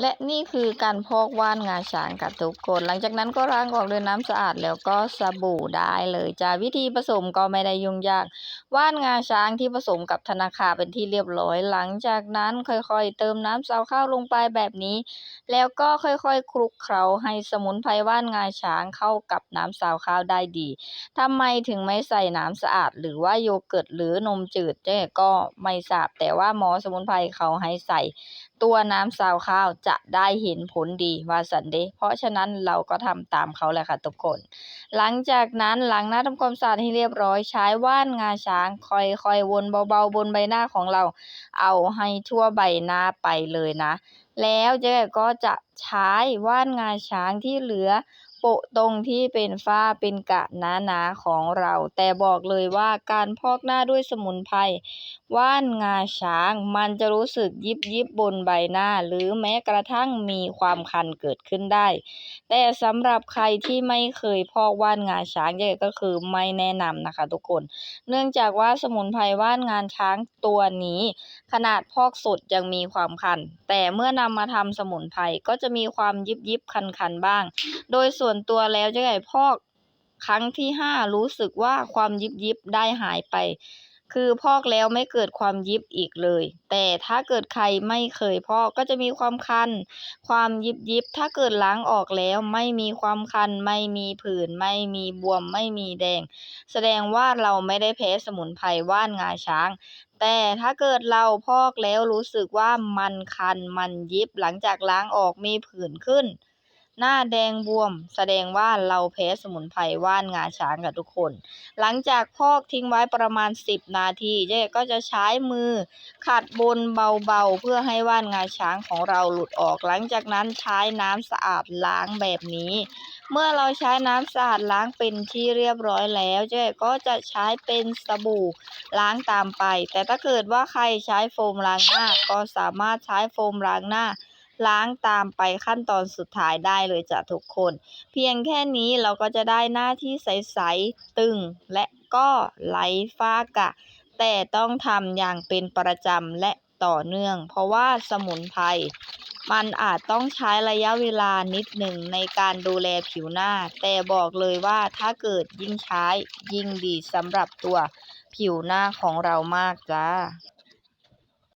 และนี่คือการพอกว่านงาช้างกับทุกคน หลังจากนั้นก็ล้างออกด้วยน้ำสะอาดแล้วก็สบู่ได้เลยจ้าวิธีผสมก็ไม่ได้ยุ่งยากว่านงาช้างที่ผสมกับธนาคารเป็นที่เรียบร้อย หลังจากนั้นค่อยๆ เติมน้ำซาวข้าวลงไปแบบนี้ แล้วก็ค่อยๆ คลุกเคล้าให้สมุนไพรว่านงาช้างเข้ากับน้ำซาวข้าวได้ดีทำไมถึงไม่ใส่น้ำสะอาด หรือว่าโยเกิร์ตหรือนมจืดเนี่ยก็ไม่ทราบแต่ว่าหมอสมุนไพรเขาให้ใส่ ตัวน้ำซาวข้าวจะได้เห็นผลดีว่าสันเดเพราะฉะนั้นเราก็ทำตามเขาแหละค่ะทุกคน หลังจากนั้นหลังหน้าทำความสะอาดให้เรียบร้อยใช้ว่านงาช้างค่อยๆวนเบาๆบนใบหน้าของเรา เอาให้ทั่วใบหน้าไปเลยนะ แล้วเจ๊ก็จะใช้ว่านงาช้างที่เหลือ โปะตรงที่เป็นฝ้าเป็นกะหนาๆของเรา แต่บอกเลยว่าการพอกหน้าด้วยสมุนไพรว่านงาช้าง มันจะรู้สึกยิบยิบบนใบหน้า หรือแม้กระทั่งมีความคันเกิดขึ้นได้ แต่สำหรับใครที่ไม่เคยพอกว่านงาช้างเจ๊ก็คือไม่แนะนำนะคะทุกคน เนื่องจากว่าสมุนไพรว่านงานช้างตัวนี้ ขนาดพอกสดยังมีความคัน แต่เมื่อนำมาทำสมุนไพรก็จะมีความยิบยิบคันคันบ้าง โดยส่วนตัวแล้วเจ๊ไก่พอกครั้งที่ห้ารู้สึกว่าความยิบยิบได้หายไป คือพอกแล้วไม่เกิดความยิบอีกเลย แต่ถ้าเกิดใครไม่เคยพอกก็จะมีความคัน ความยิบยิบ ถ้าเกิดล้างออกแล้วไม่มีความคัน ไม่มีผื่น ไม่มีบวม ไม่มีแดง แสดงว่าเราไม่ได้แพ้สมุนไพรว่านงาช้าง แต่ถ้าเกิดเราพอกแล้วรู้สึกว่ามันคัน มันยิบ หลังจากล้างออกมีผื่นขึ้น หน้าแดงบวม แสดงว่าเราแพ้สมุนไพรว่านงาช้างกับทุกคน หลังจากพอกทิ้งไว้ประมาณ 10 นาทีเจ๊ก็จะใช้มือขัดบนเบาๆ เพื่อให้ว่านงาช้างของเราหลุดออก หลังจากนั้นใช้น้ำสะอาดล้างแบบนี้ เมื่อเราใช้น้ำสะอาดล้างเป็นที่เรียบร้อยแล้วเจ๊ก็จะใช้เป็นสบู่ล้างตามไป แต่ถ้าเกิดว่าใครใช้โฟมล้างหน้าก็สามารถใช้โฟมล้างหน้า ล้างตามไปขั้นตอนสุดท้ายได้เลยจ้ะทุกคน เพียงแค่นี้เราก็จะได้หน้าที่ใสๆตึงและก็ไหลฟ้ากะ แต่ต้องทำอย่างเป็นประจำและต่อเนื่อง เพราะว่าสมุนไพรมันอาจต้องใช้ระยะเวลานิดหนึ่งในการดูแลผิวหน้า แต่บอกเลยว่าถ้าเกิดยิ่งใช้ยิ่งดีสำหรับตัวผิวหน้าของเรามากจ้า